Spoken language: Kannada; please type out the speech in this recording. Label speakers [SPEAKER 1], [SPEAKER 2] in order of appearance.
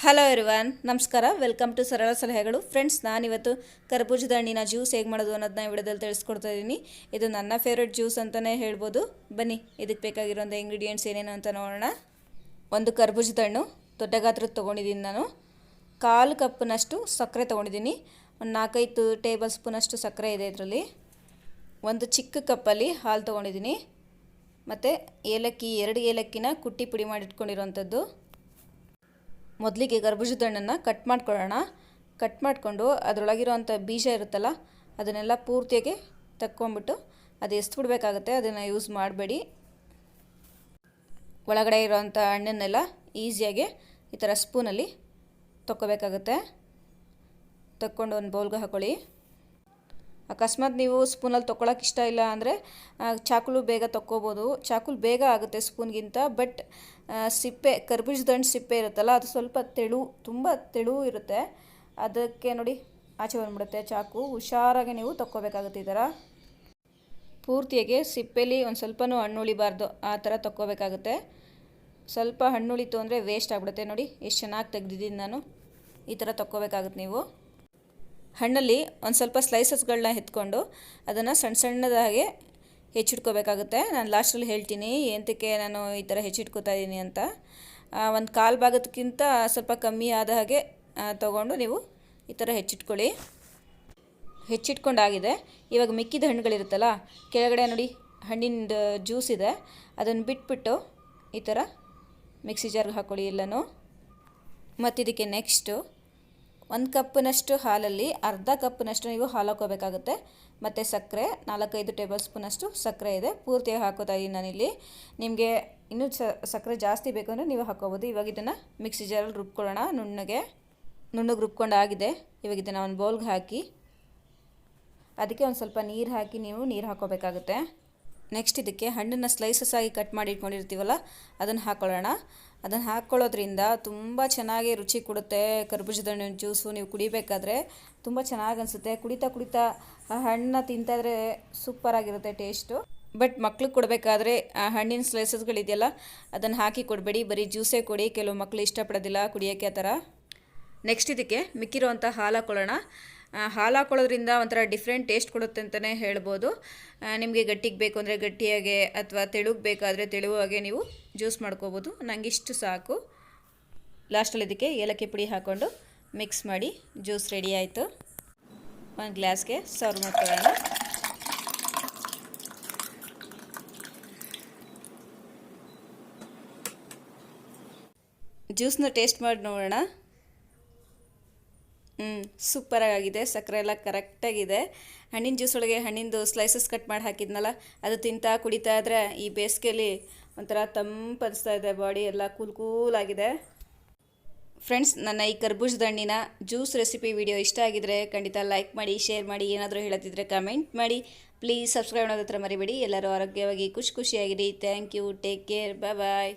[SPEAKER 1] ಹಲೋ ಎರಿವನ್ ನಮಸ್ಕಾರ. ವೆಲ್ಕಮ್ ಟು ಸರಳ ಸಲಹೆಗಳು. ಫ್ರೆಂಡ್ಸ್ ನಾನಿವತ್ತು ಕರ್ಬೂಜದ ಹಣ್ಣಿನ ಜ್ಯೂಸ್ ಹೇಗೆ ಮಾಡೋದು ಅನ್ನೋದನ್ನ ಈ ವಿಡಿಯೋದಲ್ಲಿ ತಿಳಿಸ್ಕೊಡ್ತಾ ಇದ್ದೀನಿ ಇದು ನನ್ನ ಫೇವ್ರೆಟ್ ಜ್ಯೂಸ್ ಅಂತಲೇ ಹೇಳ್ಬೋದು. ಬನ್ನಿ, ಇದಕ್ಕೆ ಬೇಕಾಗಿರೋಂಥ ಇಂಗ್ರೀಡಿಯೆಂಟ್ಸ್ ಏನೇನು ಅಂತ ನೋಡೋಣ. ಒಂದು ಕರ್ಬೂಜದ ಹಣ್ಣು, ದೊಡ್ಡ ಗಾತ್ರದ ತೊಗೊಂಡಿದ್ದೀನಿ ನಾನು. ಕಾಲು ಕಪ್ನಷ್ಟು ಸಕ್ಕರೆ ತೊಗೊಂಡಿದ್ದೀನಿ. ಒಂದು ನಾಲ್ಕೈದು ಟೇಬಲ್ ಸ್ಪೂನಷ್ಟು ಸಕ್ಕರೆ ಇದೆ ಇದರಲ್ಲಿ. ಒಂದು ಚಿಕ್ಕ ಕಪ್ಪಲ್ಲಿ ಹಾಲು ತೊಗೊಂಡಿದ್ದೀನಿ. ಮತ್ತು ಏಲಕ್ಕಿ, ಎರಡು ಏಲಕ್ಕಿನ ಕುಟ್ಟಿ ಪುಡಿ ಮಾಡಿಟ್ಕೊಂಡಿರೋವಂಥದ್ದು ಮೊದಲಿಗೆ ಗರ್ಭಜದ ಹಣ್ಣನ್ನು ಕಟ್ ಮಾಡ್ಕೊಳ್ಳೋಣ. ಕಟ್ ಮಾಡಿಕೊಂಡು ಅದರೊಳಗಿರೋವಂಥ ಬೀಜ ಇರುತ್ತಲ್ಲ, ಅದನ್ನೆಲ್ಲ ಪೂರ್ತಿಯಾಗಿ ತಕ್ಕೊಂಬಿಟ್ಟು ಅದು ಎಷ್ಟು ಬಿಡಬೇಕಾಗುತ್ತೆ ಅದನ್ನು ಯೂಸ್ ಮಾಡಬೇಡಿ. ಒಳಗಡೆ ಇರೋವಂಥ ಹಣ್ಣನ್ನೆಲ್ಲ ಈಸಿಯಾಗಿ ಈ ಥರ ಸ್ಪೂನಲ್ಲಿ ತಕ್ಕೋಬೇಕಾಗುತ್ತೆ. ತಕ್ಕೊಂಡು ಒಂದು ಬೌಲ್ಗೆ ಹಾಕೊಳ್ಳಿ. ಅಕಸ್ಮಾತ್ ನೀವು ಸ್ಪೂನಲ್ಲಿ ತೊಗೊಳಕ್ಕೆ ಇಷ್ಟ ಇಲ್ಲ ಅಂದರೆ ಚಾಕುಲು ಬೇಗ ತೊಕ್ಕೋಬೋದು. ಚಾಕುಲು ಬೇಗ ಆಗುತ್ತೆ ಸ್ಪೂನ್ಗಿಂತ ಬಟ್ ಸಿಪ್ಪೆ ಕರ್ಬೂಜದ ದಂಡ್ ಸಿಪ್ಪೆ ಇರುತ್ತಲ್ಲ, ಅದು ಸ್ವಲ್ಪ ತೆಳು, ತುಂಬ ತೆಳು ಇರುತ್ತೆ. ಅದಕ್ಕೆ ನೋಡಿ, ಆಚೆ ಬಂದ್ಬಿಡುತ್ತೆ ಚಾಕು. ಹುಷಾರಾಗಿ ನೀವು ತೊಕ್ಕೋಬೇಕಾಗುತ್ತೆ ಈ ಥರ. ಪೂರ್ತಿಯಾಗಿ ಸಿಪ್ಪೆಲಿ ಒಂದು ಸ್ವಲ್ಪನೂ ಹಣ್ಣು ಉಳಿಬಾರ್ದು, ಆ ಥರ ತೊಕ್ಕೋಬೇಕಾಗುತ್ತೆ. ಸ್ವಲ್ಪ ಹಣ್ಣುಳಿತು ಅಂದರೆ ವೇಸ್ಟ್ ಆಗಿಬಿಡುತ್ತೆ. ನೋಡಿ, ಎಷ್ಟು ಚೆನ್ನಾಗಿ ತೆಗ್ದಿದ್ದೀನಿ ನಾನು. ಈ ಥರ ತೊಕ್ಕೋಬೇಕಾಗುತ್ತೆ ನೀವು. ಹಣ್ಣಲ್ಲಿ ಒಂದು ಸ್ವಲ್ಪ ಸ್ಲೈಸಸ್ಗಳನ್ನ ಎತ್ಕೊಂಡು ಅದನ್ನು ಸಣ್ಣ ಸಣ್ಣದಾಗೆ ಹೆಚ್ಚಿಟ್ಕೋಬೇಕಾಗುತ್ತೆ. ನಾನು ಲಾಸ್ಟಲ್ಲಿ ಹೇಳ್ತೀನಿ ಎಂತಕ್ಕೆ ನಾನು ಈ ಥರ ಹೆಚ್ಚಿಟ್ಕೋತಾ ಇದ್ದೀನಿ ಅಂತ. ಒಂದು ಕಾಲು ಭಾಗದಕ್ಕಿಂತ ಸ್ವಲ್ಪ ಕಮ್ಮಿ ಆದ ಹಾಗೆ ತೊಗೊಂಡು ನೀವು ಈ ಥರ ಹೆಚ್ಚಿಟ್ಕೊಳ್ಳಿ. ಹೆಚ್ಚಿಟ್ಕೊಂಡಾಗಿದೆ. ಇವಾಗ ಮಿಕ್ಕಿದ ಹಣ್ಣುಗಳಿರುತ್ತಲ್ಲ, ಕೆಳಗಡೆ ನೋಡಿ ಹಣ್ಣಿನ ಜ್ಯೂಸ್ ಇದೆ. ಅದನ್ನು ಬಿಟ್ಬಿಟ್ಟು ಈ ಥರ ಮಿಕ್ಸಿ ಜಾರ್ಗೆ ಹಾಕ್ಕೊಳ್ಳಿ ಎಲ್ಲನೂ. ಮತ್ತು ಇದಕ್ಕೆ ನೆಕ್ಸ್ಟು ಒಂದು ಕಪ್ನಷ್ಟು ಹಾಲಲ್ಲಿ, ಅರ್ಧ ಕಪ್ನಷ್ಟು ನೀವು ಹಾಲು ಹಾಕೋಬೇಕಾಗುತ್ತೆ ಮತ್ತು ಸಕ್ಕರೆ, ನಾಲ್ಕೈದು ಟೇಬಲ್ ಸ್ಪೂನಷ್ಟು ಸಕ್ಕರೆ ಇದೆ. ಪೂರ್ತಿಯಾಗಿ ಹಾಕೋತಾ ಇದ್ದೀನಿ ನಾನಿಲ್ಲಿ. ನಿಮಗೆ ಇನ್ನೂ ಸಕ್ಕರೆ ಜಾಸ್ತಿ ಬೇಕು ಅಂದರೆ ನೀವು ಹಾಕೋಬೋದು ಇವಾಗ ಇದನ್ನು ಮಿಕ್ಸಿ ಜಾರಲ್ಲಿ ರುಬ್ಕೊಳ್ಳೋಣ. ನುಣ್ಣಗೆ ನುಣ್ಣಗೆ ರುಬ್ಕೊಂಡು ಆಗಿದೆ ಇವಾಗ ಇದನ್ನು ಒಂದು ಬೌಲ್ಗೆ ಹಾಕಿ, ಅದಕ್ಕೆ ಒಂದು ಸ್ವಲ್ಪ ನೀರು ಹಾಕಿ ನೀವು ನೀರು ಹಾಕೋಬೇಕಾಗುತ್ತೆ ನೆಕ್ಸ್ಟ್ ಇದಕ್ಕೆ ಹಣ್ಣನ್ನು ಸ್ಲೈಸಸ್ ಆಗಿ ಕಟ್ ಮಾಡಿ ಇಟ್ಕೊಂಡಿರ್ತೀವಲ್ಲ, ಅದನ್ನು ಹಾಕ್ಕೊಳ್ಳೋಣ ಅದನ್ನು ಹಾಕ್ಕೊಳ್ಳೋದ್ರಿಂದ ತುಂಬ ಚೆನ್ನಾಗಿ ರುಚಿ ಕೊಡುತ್ತೆ. ಕರ್ಬೂಜದ ಹಣ್ಣಿನ ಜ್ಯೂಸು ನೀವು ಕುಡಿಬೇಕಾದ್ರೆ ತುಂಬ ಚೆನ್ನಾಗಿ ಅನಿಸುತ್ತೆ. ಕುಡಿತಾ ಕುಡಿತಾ ಆ ಹಣ್ಣನ್ನ ತಿಂತಾಯಿದ್ರೆ ಸೂಪರಾಗಿರುತ್ತೆ ಟೇಸ್ಟು ಬಟ್ ಮಕ್ಳಿಗೆ ಕೊಡಬೇಕಾದ್ರೆ ಆ ಹಣ್ಣಿನ ಸ್ಲೈಸಸ್ಗಳಿದೆಯಲ್ಲ ಅದನ್ನು ಹಾಕಿ ಕೊಡಬೇಡಿ. ಬರೀ ಜ್ಯೂಸೇ ಕೊಡಿ. ಕೆಲವು ಮಕ್ಕಳು ಇಷ್ಟಪಡೋದಿಲ್ಲ ಕುಡಿಯೋಕ್ಕೆ ಆ ಥರ. ನೆಕ್ಸ್ಟ್ ಇದಕ್ಕೆ ಮಿಕ್ಕಿರುವಂಥ ಹಾಲು ಹಾಕ್ಕೊಳ್ಳೋಣ ಹಾಲು ಹಾಕೊಳ್ಳೋದ್ರಿಂದ ಒಂಥರ ಡಿಫ್ರೆಂಟ್ ಟೇಸ್ಟ್ ಕೊಡುತ್ತೆ ಅಂತಲೇ ಹೇಳ್ಬೋದು. ನಿಮಗೆ ಗಟ್ಟಿಗೆ ಬೇಕು ಅಂದರೆ ಗಟ್ಟಿಯಾಗೆ ಅಥವಾ ತೆಳುಗೆ ಬೇಕಾದರೆ ತೆಳುವಾಗೆ ನೀವು ಜ್ಯೂಸ್ ಮಾಡ್ಕೋಬೋದು. ನನಗೆ ಇಷ್ಟು ಸಾಕು. ಲಾಸ್ಟಲ್ಲಿ ಇದಕ್ಕೆ ಏಲಕ್ಕಿ ಪುಡಿ ಹಾಕ್ಕೊಂಡು ಮಿಕ್ಸ್ ಮಾಡಿ ಜ್ಯೂಸ್ ರೆಡಿ ಆಯಿತು. ಒಂದು ಗ್ಲಾಸ್ಗೆ ಸರ್ವ್ ಮಾಡ್ಕೊಳ್ಳೋಣ. ಜ್ಯೂಸ್ನ ಟೇಸ್ಟ್ ಮಾಡಿ ನೋಡೋಣ. ಹ್ಞೂ ಸೂಪರಾಗಿದೆ ಸಕ್ಕರೆ ಎಲ್ಲ ಕರೆಕ್ಟಾಗಿದೆ. ಹಣ್ಣಿನ ಜ್ಯೂಸ್ ಒಳಗೆ ಹಣ್ಣಿಂದು ಸ್ಲೈಸಸ್ ಕಟ್ ಮಾಡಿ ಹಾಕಿದ್ನಲ್ಲ, ಅದು ತಿಂತಾ ಕುಡಿತಾ ಇದ್ರೆ ಈ ಬೇಸಿಗೆಯಲ್ಲಿ ಒಂಥರ ತಂಪನಿಸ್ತಾ ಇದೆ, ಬಾಡಿ ಎಲ್ಲ ಕೂಲ್ ಕೂಲ್ ಆಗಿದೆ. ಫ್ರೆಂಡ್ಸ್ ನನ್ನ ಈ ಕರ್ಬೂಜದ ಹಣ್ಣಿನ ಜ್ಯೂಸ್ ರೆಸಿಪಿ ವಿಡಿಯೋ ಇಷ್ಟ ಆಗಿದ್ರೆ ಖಂಡಿತ ಲೈಕ್ ಮಾಡಿ ಶೇರ್ ಮಾಡಿ, ಏನಾದರೂ ಹೇಳತ್ತಿದ್ರೆ ಕಮೆಂಟ್ ಮಾಡಿ. ಪ್ಲೀಸ್ ಸಬ್ಸ್ಕ್ರೈಬ್ ಮಾಡೋದ್ರ ಮರಿಬೇಡಿ. ಎಲ್ಲರೂ ಆರೋಗ್ಯವಾಗಿ, ಖುಷಿ ಖುಷಿಯಾಗಿರಿ. Thank you take care bye bye